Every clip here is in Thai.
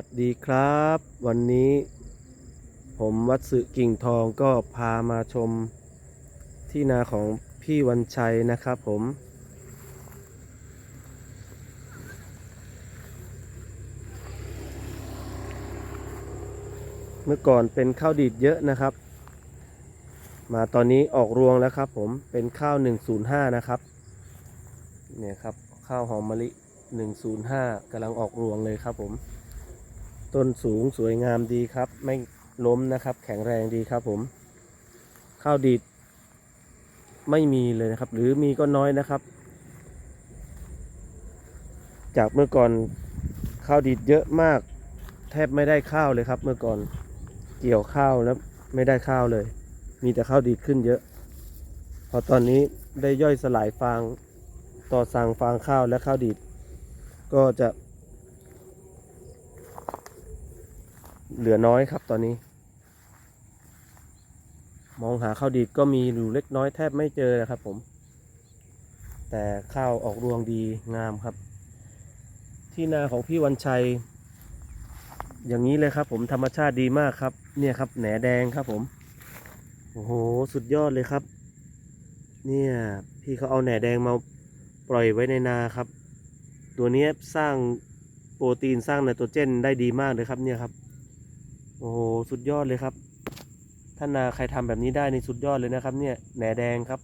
วัสดีครับ วันนี้ผมวัดสึกิ่งทองก็พามาชมที่นาของพี่วันชัยนะครับผม เมื่อก่อนเป็นข้าวดีดเยอะนะครับ มาตอนนี้ออกรวงแล้วครับผมเป็นข้าว 105 นะครับเนี่ยครับข้าวหอมมะลิ 105กำลังออกรวงเลยครับผม ต้นสูงสวยงามดีครับ ไม่ล้มนะครับ แข็งแรงดีครับผม ข้าวดีดไม่มีเลยนะครับ หรือมีก็น้อยนะครับ จากเมื่อก่อนข้าวดีดเยอะมาก แทบไม่ได้ข้าวเลยครับ เมื่อก่อนเกี่ยวข้าวแล้วไม่ได้ข้าวเลย มีแต่ข้าวดีดขึ้นเยอะ พอตอนนี้ได้ย่อยสลายฟางต่อสั่งฟางข้าวและข้าวดีดก็จะ เหลือน้อยครับตอนนี้ มองหาข้าวดีก็มีอยู่เล็กน้อยแทบไม่เจอนะครับผม แต่ข้าวออกรวงดีงามครับ ที่นาของพี่วันชัย อย่างนี้เลยครับผมธรรมชาติดีมากครับ เนี่ยครับแหนแดงครับผมโอ้โหสุดยอดเลยครับ เนี่ยพี่เขาเอาแหนแดงมาปล่อยไว้ในนาครับ ตัวนี้สร้างโปรตีนสร้างไนโตรเจนได้ดีมากเลยครับเนี่ยครับ โอ้โหสุดยอดเลยครับถ้านาใครทำแบบนี้ได้ในสุดยอดเลยนะครับ เนี่ยแหนแดงครับ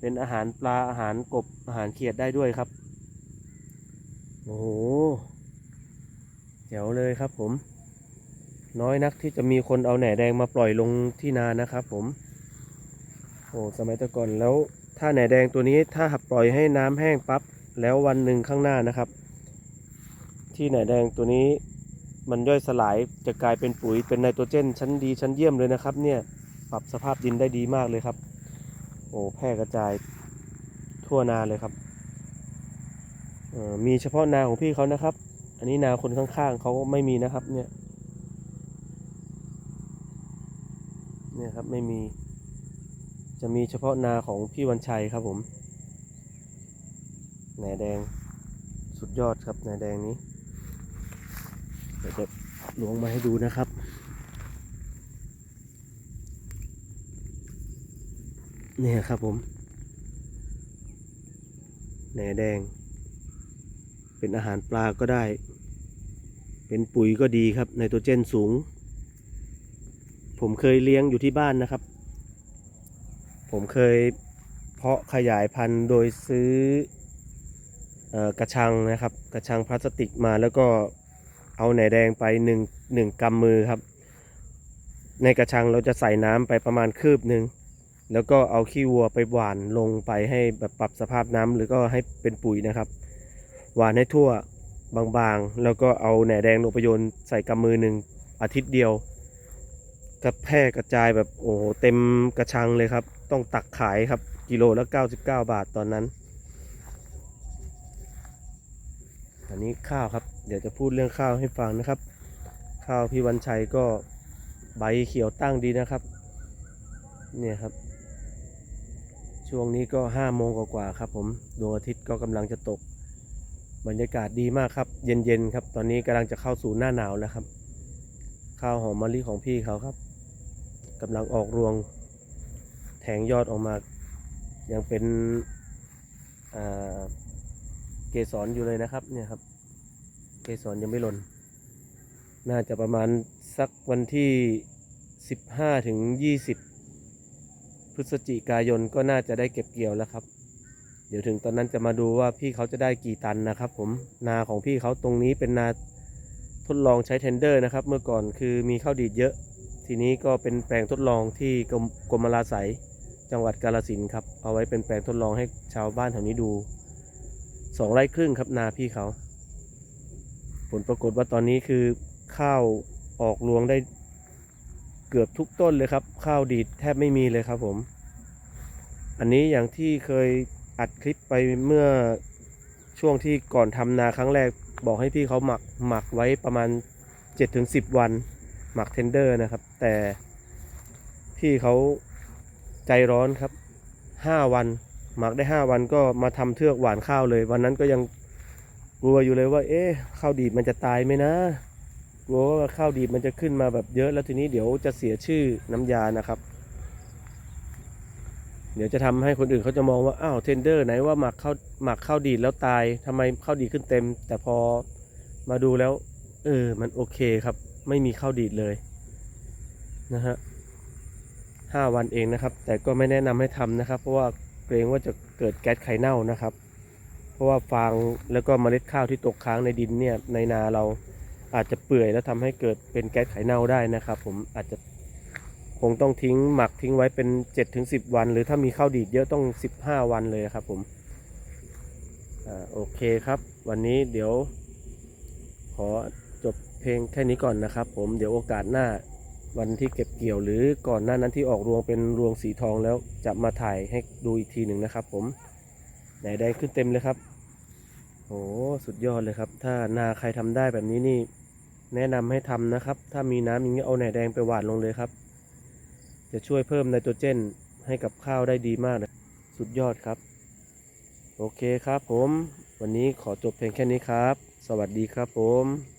เป็นอาหารปลาอาหารกบอาหารเขียดได้ด้วยครับ โอ้โหเจ๋วเลยครับผม น้อยนักที่จะมีคนเอาแหนแดงมาปล่อยลงที่นานะครับ ผมโอ้สมัยต่ก่อนแล้วถ้าแหนแดงตัวนี้ถ้าหับปล่อยให้น้ำแห้งปั๊บแล้ววันหนึ่งข้างหน้านะครับ ที่แหนแดงตัวนี้ มันย่อยสลายจะกลายเป็นปุ๋ยเป็นไนโตรเจน ชั้นดีชั้นเยี่ยมเลยนะครับ เนี่ยปรับสภาพดินได้ดีมากเลยครับ โอ้แพร่กระจายทั่วนาเลยครับมีเฉพาะนาของพี่เขานะครับ อันนี้นาคนข้างๆเขาไม่มีนะครับ เนี่ยเนี่ยครับไม่มี จะมีเฉพาะนาของพี่วันชัยครับผมแหนแดงสุดยอดครับแหนแดงนี้ ดี๋ยวจะลวงมาให้ดูนะครับเนี่ยครับผมแหนแดง เป็นอาหารปลาก็ได้ เป็นปุ๋ยก็ดีครับไนโตรเจนสูง ผมเคยเลี้ยงอยู่ที่บ้านนะครับ ผมเคยเพาะขยายพันธุ์โดยซื้อออกระชังนะครับ กระชังพลาสติกมาแล้วก็ เอาแหนแดงไปหนึ่งหนึ่งกำมือครับ ในกระชังเราจะใส่น้ำไปประมาณคืบหนึ่งแล้วก็เอาขี้วัวไปหว่านลงไปให้แบบปรับสภาพน้ำหรือก็ให้เป็นปุ๋ยนะครับ หว่านให้ทั่วบางๆ แล้วก็เอาแหนแดงลงไปโยนใส่กำมือหนึ่งอาทิตย์เดียวกระแพร่กระจายแบบโอ้โหเต็มกระชังเลยครับ ต้องตักขายครับกิโลละ 99 บาทตอนนั้น อั นนี้ข้าวครับ เดี๋ยวจะพูดเรื่องข้าวให้ฟังนะครับ ข้าวพี่วันชัยก็ใบเขียวตั้งดีนะครับ เนี่ยครับ ช่วงนี้ก็ห้าโมงกว่าๆครับ ผมดวงอาทิตย์ก็กำลังจะตก บรรยากาศดีมากครับ เย็นๆครับ ตอนนี้กำลังจะเข้าสู่หน้าหนาวแล้วครับ ข้าวหอมมะลิของพี่เขาครับกำลังออกรวง แทงยอดออกมา ยังเป็นอ่า สรอยู่เลยนะครับ เนี่ยครับ เกสรยังไม่หล่น น่าจะประมาณสักวันที่ 15ถึง20 พฤศจิกายนก็น่าจะได้เก็บเกี่ยวแล้วครับ เดี๋ยวถึงตอนนั้นจะมาดูว่าพี่เขาจะได้กี่ตันนะครับ ผมนาของพี่เขาตรงนี้เป็นนาทดลองใช้เทนเดอร์นะครับ เมื่อก่อนคือมีข้าวดีดเยอะ ทีนี้ก็เป็นแปลงทดลองที่กรมกรมราไสยจังหวัดกาฬสินครับ เอาไว้เป็นแปลงทดลองให้ชาวบ้านแถวนี้ดู สองไร่ครึ่งครับนาพี่เขา ผลปรากฏว่าตอนนี้คือข้าวออกรวงได้เกือบทุกต้นเลยครับ ข้าวดีดแทบไม่มีเลยครับผม อันนี้อย่างที่เคยอัดคลิปไปเมื่อช่วงที่ก่อนทำนาครั้งแรกบอกให้พี่เขาหมักหมักไว้ประมาณ 7-10 วัน หมักเทนเดอร์นะครับ แต่พี่เขาใจร้อนครับ 5 วัน หมักได้ 5 วันก็มาทำเทือกหวานข้าวเลย วันนั้นก็ยังกลัวอยู่เลยว่า เอ๊ะข้าวดีดมันจะตายไหมนะกลัวว่าข้าวดีดมันจะขึ้นมาแบบเยอะ แล้วทีนี้เดี๋ยวจะเสียชื่อน้ำยานะครับ เดี๋ยวจะทำให้คนอื่นเขาจะมองว่าอ้าวเทนเดอร์ไหนว่าหมักข้าวหมักข้าวดีดแล้วตายทำไมข้าวดีดขึ้นเต็ม แต่พอมาดูแล้ว เออมันโอเคครับ ไม่มีข้าวดีดเลยนะฮะห้าวันเองนะครับ แต่ก็ไม่แนะนำให้ทำนะครับ เพราะว่า เกรงว่าจะเกิดแก๊สไข่เน่านะครับ เพราะว่าฟางแล้วก็เมล็ดข้าวที่ตกค้างในดินเนี่ยในนาเราอาจจะเปื่อยแล้วทำให้เกิดเป็นแก๊สไข่เน่าได้นะครับ ผมอาจจะคงต้องทิ้งหมักทิ้งไว้เป็น7-10ถึง10 วัน หรือถ้ามีข้าวดีดเยอะต้อง 15 วันเลยครับผมอโอเคครับ วันนี้เดี๋ยว ขอจบเพลงแค่นี้ก่อนนะครับ ผมเดี๋ยวโอกาสหน้า วันที่เก็บเกี่ยวหรือก่อนหน้านั้นที่ออกรวงเป็นรวงสีทองแล้วจะมาถ่ายให้ดูอีกทีหนึ่งนะครับ ผมไหนแดงขึ้นเต็มเลยครับโอ้สุดยอดเลยครับ ถ้านาใครทำได้แบบนี้นี่ แนะนำให้ทำนะครับ ถ้ามีน้ำอย่างนี้เอาแหน่แดงไปหว่านลงเลยครับ จะช่วยเพิ่มไนโตรเจนให้กับข้าวได้ดีมากเลยสุดยอดครับ โอเคครับผม วันนี้ขอจบเพียงแค่นี้ครับ สวัสดีครับผม